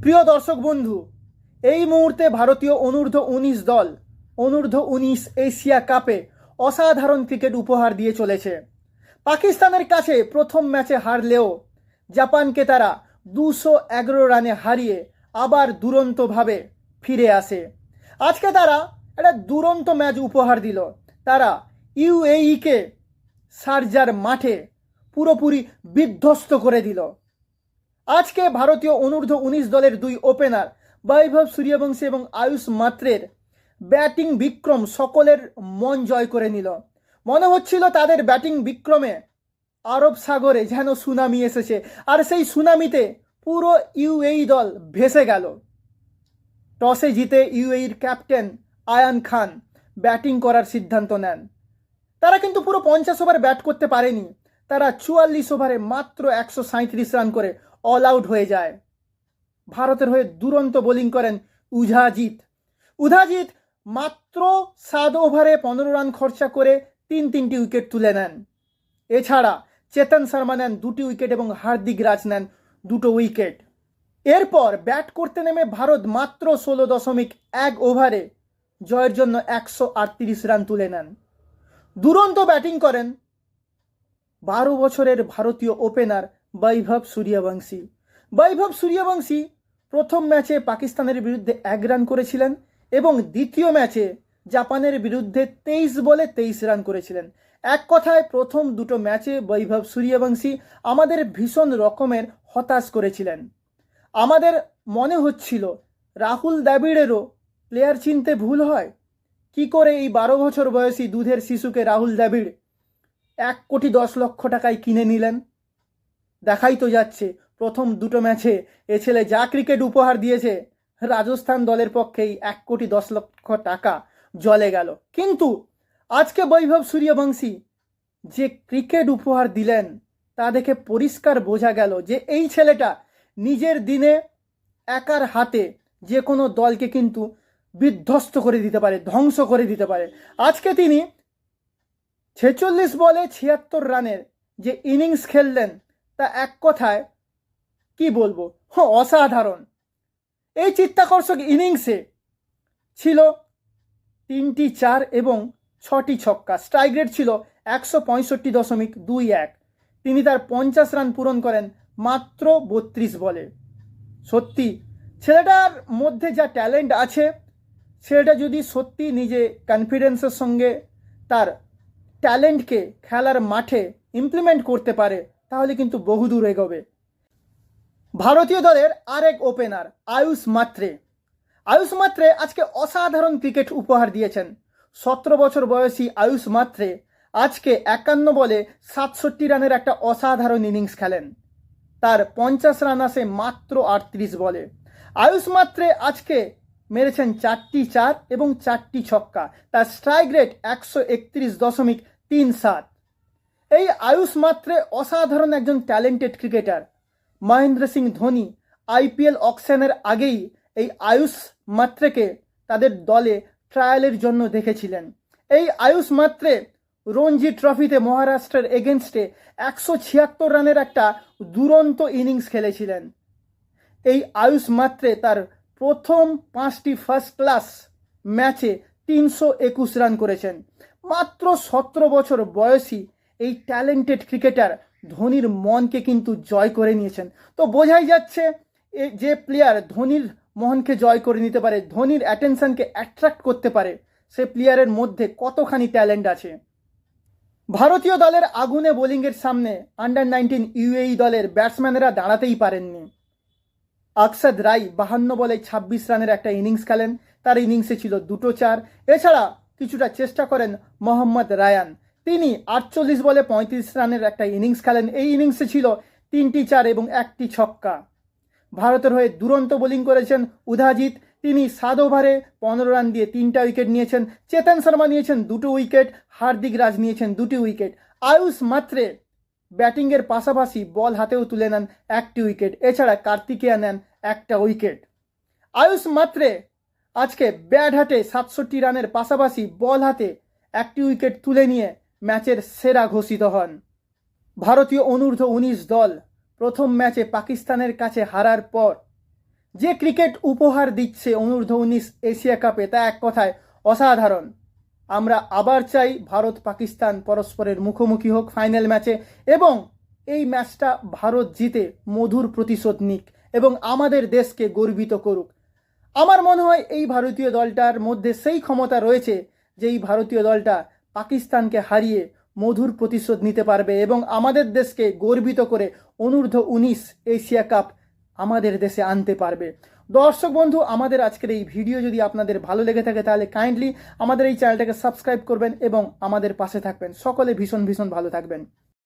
প্রিয় দর্শক বন্ধু, এই মুহূর্তে ভারতীয় অনূর্ধ্ব উনিশ দল, অনূর্ধ্ব উনিশ এশিয়া কাপে অসাধারণ ক্রিকেট উপহার দিয়ে চলেছে। পাকিস্তানের কাছে প্রথম ম্যাচে হারলেও জাপানকে তারা দুশো এগারো রানে হারিয়ে আবার দুরন্তভাবে ফিরে আসে। আজকে তারা একটা দুরন্ত ম্যাচ উপহার দিল। তারা ইউএইকে সার্জার মাঠে পুরোপুরি বিধ্বস্ত করে দিল। আজকে ভারতীয় অনূর্ধ্ব উনিশ দলের দুই ওপেনার বৈভব সূর্যবংশী এবং আয়ুষ মাত্রের ব্যাটিং বিক্রম সকলের মন জয় করে নিল। মনে হচ্ছিল তাদের ব্যাটিং বিক্রমে আরব সাগরে যেন সুনামি এসেছে, আর সেই সুনামিতে পুরো ইউএই দল ভেসে গেল। টসে জিতে ইউএইর ক্যাপ্টেন আয়ান খান ব্যাটিং করার সিদ্ধান্ত নেন। তারা কিন্তু পুরো পঞ্চাশ ওভার ব্যাট করতে পারেনি। তারা চুয়াল্লিশ ওভারে মাত্র একশো সাঁত্রিশ রান করে অল আউট হয়ে যায়। ভারতের হয়ে দুরন্ত বোলিং করেন উঝাজিৎ উধাজিৎ মাত্র সাত ওভারে পনেরো রান খরচা করে তিন তিনটি উইকেট তুলে নেন। এছাড়া চেতন শর্মা নেন দুটি উইকেট এবং হার্দিক রাজ নেন দুটো উইকেট এরপর ব্যাট করতে নেমে ভারত মাত্র ষোলো দশমিক এক ওভারে জয়ের জন্য একশো আটত্রিশ রান তুলে নেন। দুরন্ত ব্যাটিং করেন। বারো বছরের ভারতীয় ওপেনার বৈভব সূর্যবংশী। বৈভব সূর্যবংশী প্রথম ম্যাচে পাকিস্তানের বিরুদ্ধে এক রান করেছিলেন এবং দ্বিতীয় ম্যাচে জাপানের বিরুদ্ধে তেইশ বলে তেইশ রান করেছিলেন। এক কথায়, প্রথম দুটো ম্যাচে বৈভব সূর্যবংশী আমাদের ভীষণ রকমের হতাশ করেছিলেন। আমাদের মনে হচ্ছিল, রাহুল দ্রাবিড়েরও প্লেয়ার চিনতে ভুল হয়। কি করে এই বারো বছর বয়সী দুধের শিশুকে রাহুল দ্রাবিড় এক কোটি দশ লক্ষ টাকায় কিনে নিলেন? দেখাই তো যাচ্ছে। প্রথম দুটো ম্যাচে এ ছেলে যা ক্রিকেট উপহার দিয়েছে, রাজস্থান দলের পক্ষেই এক কোটি দশ লক্ষ টাকা জলে গেল। কিন্তু আজকে বৈভব সূর্যবংশী যে ক্রিকেট উপহার দিলেন, তা দেখে পরিষ্কার বোঝা গেল যে এই ছেলেটা নিজের দিনে একার হাতে যে কোনো দলকে কিন্তু বিধ্বস্ত করে দিতে পারে, ধ্বংস করে দিতে পারে। আজকে তিনি ছেচল্লিশ বলে ছিয়াত্তর রানের যে ইনিংস খেললেন তা এক কথায় কি বলব? হ অসাধারণ। এই চিত্তাকর্ষক ইনিংসে ছিল তিনটি চার এবং ছটি ছক্কা। স্ট্রাইক রেট ছিল একশো পঁয়ষট্টি দশমিক দুই এক। তিনি তার পঞ্চাশ রান পূরণ করেন মাত্র বত্রিশ বলে। সত্যি, ছেলেটার মধ্যে যা ট্যালেন্ট আছে, ছেলেটা যদি সত্যি নিজে কনফিডেন্সের সঙ্গে তার ট্যালেন্টকে খেলার মাঠে ইমপ্লিমেন্ট করতে পারে তাহলে কিন্তু বহুদূর এগোবে। ভারতীয় দলের আরেক ওপেনার আয়ুষ মাত্রে। আয়ুষ মাত্রে আজকে অসাধারণ ক্রিকেট উপহার দিয়েছেন। সতেরো বছর বয়সী আয়ুষ মাত্রে আজকে একান্ন বলে সাতষট্টি রানের একটা অসাধারণ ইনিংস খেলেন। তার পঞ্চাশ রান আসে মাত্র আটত্রিশ বলে। আয়ুষ মাত্রে আজকে মেরেছেন চারটি চার এবং চারটি ছক্কা। তার স্ট্রাইক রেট একশো একত্রিশ দশমিক তিন সাত। এই আয়ুষ মাত্রে অসাধারণ একজন talented cricketer Mahendra Singh Dhoni IPL অকশনের আগেই এই আয়ুষ মাত্রেকে তাদের দলে ট্রায়ালের জন্য দেখেছিলেন। এই আয়ুষ মাত্রে রঞ্জি ট্রফিতে মহারাষ্ট্রের এগেনস্টে একশো ছিয়াত্তর রানের একটা দুরন্ত ইনিংস খেলেছিলেন। এই আয়ুষ মাত্রে তার প্রথম পাঁচটি ফার্স্ট ক্লাস ম্যাচে তিনশো একুশ রান করেছেন। মাত্র সতেরো বছর বয়সী এই ট্যালেন্টেড ক্রিকেটার ধোনির মনকে কিন্তু জয় করে নিয়েছেন। তো বোঝাই যাচ্ছে যে প্লেয়ার ধোনির মনকে জয় করে নিতে পারে, ধোনির অ্যাটেনশনকে অ্যাট্রাক্ট করতে পারে, সে প্লেয়ারের মধ্যে কতখানি ট্যালেন্ট আছে? ভারতীয় দলের আগুনে বোলিংয়ের সামনে আন্ডার নাইনটিন ইউএই দলের ব্যাটসম্যানেরা দাঁড়াতেই পারেননি। আকসাদ রাই বাহান্ন বলে ছাব্বিশ রানের একটা ইনিংস খেলেন, তার ইনিংসে ছিল দুটো চার। এছাড়া কিছুটা চেষ্টা করেন মোহাম্মদ রায়ান। তিনি আটচল্লিশ বলে পঁয়ত্রিশ রানের একটা ইনিংস খেলেন। এই ইনিংসে ছিল তিনটি চার এবং একটি ছক্কা। ভারতের হয়ে দুরন্ত বোলিং করেছেন উধাজিৎ তিনি সাত ওভারে পনেরো রান দিয়ে তিনটা উইকেট নিয়েছেন। চেতন শর্মা নিয়েছেন দুটো উইকেট। হার্দিক রাজ নিয়েছেন দুটি উইকেট। আয়ুষ মাত্রে ব্যাটিংয়ের পাশাপাশি বল হাতেও তুলে নেন একটি উইকেট। এছাড়া কার্তিকেয়া নেন একটা উইকেট। আয়ুষ মাত্রে আজকে ব্যাট হাতে সাতষট্টি রানের পাশাপাশি বল হাতে একটি উইকেট তুলে নিয়ে ম্যাচের সেরা ঘোষিত হন। ভারতীয় অনূর্ধ্ব উনিশ দল প্রথম ম্যাচে পাকিস্তানের কাছে হারার পর যে ক্রিকেট উপহার দিচ্ছে অনূর্ধ্ব উনিশ এশিয়া কাপে তা এক কথায় অসাধারণ। আমরা আবার চাই ভারত পাকিস্তান পরস্পরের মুখোমুখি হোক ফাইনাল ম্যাচে এবং এই ম্যাচটা ভারত জিতে মধুর প্রতিশোধ নিক এবং আমাদের দেশকে গর্বিত করুক। আমার মনে হয় এই ভারতীয় দলটার মধ্যে সেই ক্ষমতা রয়েছে যে এই ভারতীয় দলটা পাকিস্তানকে হারিয়ে মধুর প্রতিশোধ নিতে পারবে এবং আমাদের দেশকে গর্বিত করে অনূর্ধ্ব উনিশ এশিয়া কাপ আমাদের দেশে আনতে পারবে। দর্শক বন্ধু, আমাদের আজকের এই ভিডিও যদি আপনাদের ভালো লেগে থাকে তাহলে কাইন্ডলি আমাদের এই চ্যানেলটাকে সাবস্ক্রাইব করবেন এবং আমাদের পাশে থাকবেন। সকলে ভীষণ ভীষণ ভালো থাকবেন।